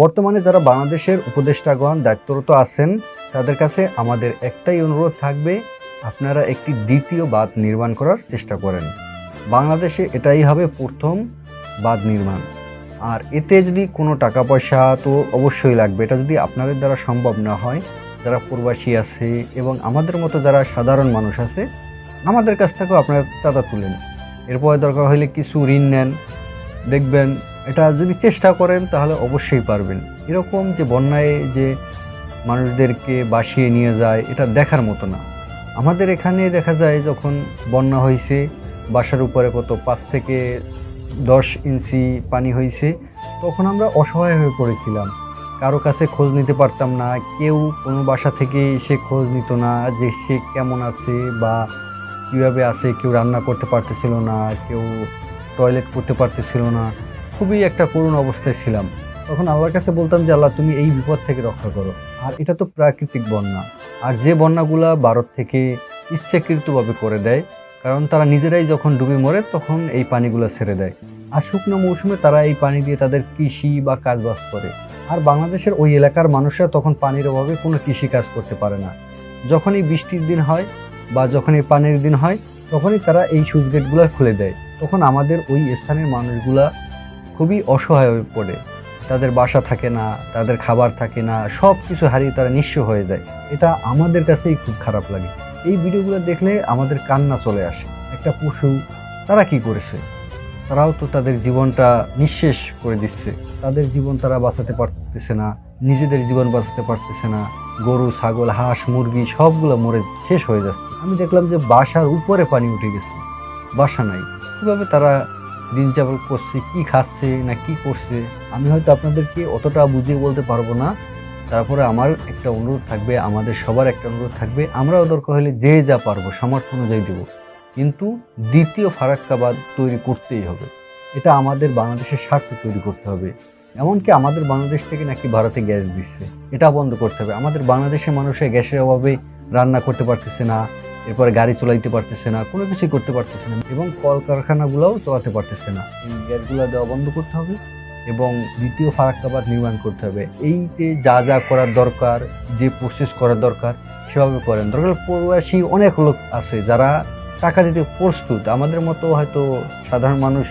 বর্তমানে যারা বাংলাদেশের উপদেষ্টাগণ দায়িত্বরত আছেন, তাদের কাছে আমাদের একটাই অনুরোধ থাকবে, আপনারা একটি দ্বিতীয় বাঁধ নির্মাণ করার চেষ্টা করেন। বাংলাদেশে এটাই হবে প্রথম বাঁধ নির্মাণ। আর এতে যদি কোনো টাকা পয়সা তো অবশ্যই লাগবে, এটা যদি আপনাদের দ্বারা সম্ভব না হয়, যারা প্রবাসী আছে এবং আমাদের মতো যারা সাধারণ মানুষ আছে, আমাদের কাছ থেকেও আপনারা চাঁদা তুলেন। এরপরে দরকার হলে কিছু ঋণ নেন। দেখবেন এটা যদি চেষ্টা করেন, তাহলে অবশ্যই পারবেন। এরকম যে বন্যায় যে মানুষদেরকে বাসিয়ে নিয়ে যায়, এটা দেখার মতো না। আমাদের এখানে দেখা যায় যখন বন্যা হয়েছে বাসার উপরে কত পাঁচ থেকে দশ ইঞ্চি পানি হয়েছে তখন আমরা অসহায় হয়ে পড়েছিলাম। কারও কাছে খোঁজ নিতে পারতাম না, কেউ কোনো বাসা থেকে এসে খোঁজ নিত না যে সে কেমন আছে বা কীভাবে আছে, কেউ রান্না করতে পারতেছিল না, কেউ টয়লেট করতে পারতেছিল না। খুবই একটা করুণ অবস্থায় ছিলাম। তখন আল্লাহর কাছে বলতাম যে, আল্লাহ, তুমি এই বিপদ থেকে রক্ষা করো। আর এটা তো প্রাকৃতিক বন্যা। আর যে বন্যাগুলা ভারত থেকে ইচ্ছাকৃতভাবে করে দেয়, কারণ তারা নিজেরাই যখন ডুবে মরে, তখন এই পানিগুলো ছেড়ে দেয়। আর শুকনো মৌসুমে তারা এই পানি দিয়ে তাদের কৃষি বা কাজবাজ করে। আর বাংলাদেশের ওই এলাকার মানুষরা তখন পানির অভাবে কোনো কৃষি কাজ করতে পারে না। যখনই বৃষ্টির দিন হয় বা যখনই পানির দিন হয়, তখনই তারা এই সুইচ গেটগুলো খুলে দেয়। তখন আমাদের ওই স্থানের মানুষগুলা খুবই অসহায় হয়ে পড়ে। তাদের বাসা থাকে না, তাদের খাবার থাকে না সব কিছু হারিয়ে তারা নিঃস্ব হয়ে যায়। এটা আমাদের কাছেই খুব খারাপ লাগে। এই ভিডিওগুলো দেখলে আমাদের কান্না চলে আসে। একটা পশু, তারা কি করেছে? তারাও তো তাদের জীবনটা নিঃশেষ করে দিচ্ছে। তাদের জীবন তারা বাঁচাতে পারতেছে না, নিজেদের জীবন বাঁচাতে পারতেছে না। গরু, ছাগল, হাঁস, মুরগি সবগুলো মরে শেষ হয়ে যাচ্ছে। আমি দেখলাম যে বাসার উপরে পানি উঠে গেছে। বাসা নাই। কীভাবে তারা দিন যাপন করছে, কি খাচ্ছে, না কি করছে, আমি হয়তো আপনাদেরকে অতটা বুঝিয়ে বলতে পারব না। তারপরে আমার একটা অনুরোধ থাকবে, আমাদের সবার একটা অনুরোধ থাকবে, আমরাও দরকার হলে যে যা পারব, সামর্থ্য অনুযায়ী দেবো। কিন্তু দ্বিতীয় ফারাক্কাবাদ তৈরি করতেই হবে। এটা আমাদের বাংলাদেশের স্বার্থে তৈরি করতে হবে। এমনকি আমাদের বাংলাদেশ থেকে নাকি ভারতে গ্যাস দিচ্ছে। এটা বন্ধ করতে হবে। আমাদের বাংলাদেশের মানুষের গ্যাসের অভাবে রান্না করতে পারতেছে না। এরপরে গাড়ি চলাইতে পারতেছে না, কোনো কিছুই করতে পারতেছে না এবং কলকারখানাগুলোও চলাতে পারতেছে না। এই গ্যাসগুলো দেওয়া বন্ধ করতে হবে এবং দ্বিতীয় ফারাক্কাবাদ নির্মাণ করতে হবে। এই যে যা যা করার দরকার, যে প্রসেস করার দরকার, সেভাবে করেন। দরকার প্রবাসী অনেক লোক আছে যারা টাকা দিতে প্রস্তুত। আমাদের মতো হয়তো সাধারণ মানুষ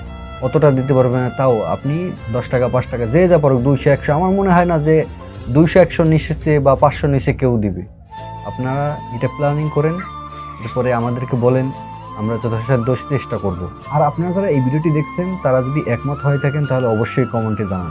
অতটা দিতে পারবে না, তাও আপনি দশ টাকা, পাঁচ টাকা, যে যা পারুক, দুইশো, একশো, আমার মনে হয় না যে দুইশো, একশো নিচেছে বা পাঁচশো নিচে কেউ দিবে। আপনারা এটা প্ল্যানিং করেন। এরপরে আমাদেরকে বলেন, আমরা যথাসাধ্য চেষ্টা করব। আর আপনারা যারা এই ভিডিওটি দেখছেন, তারা যদি একমত হয়ে থাকেন, তাহলে অবশ্যই কমেন্টে জানান।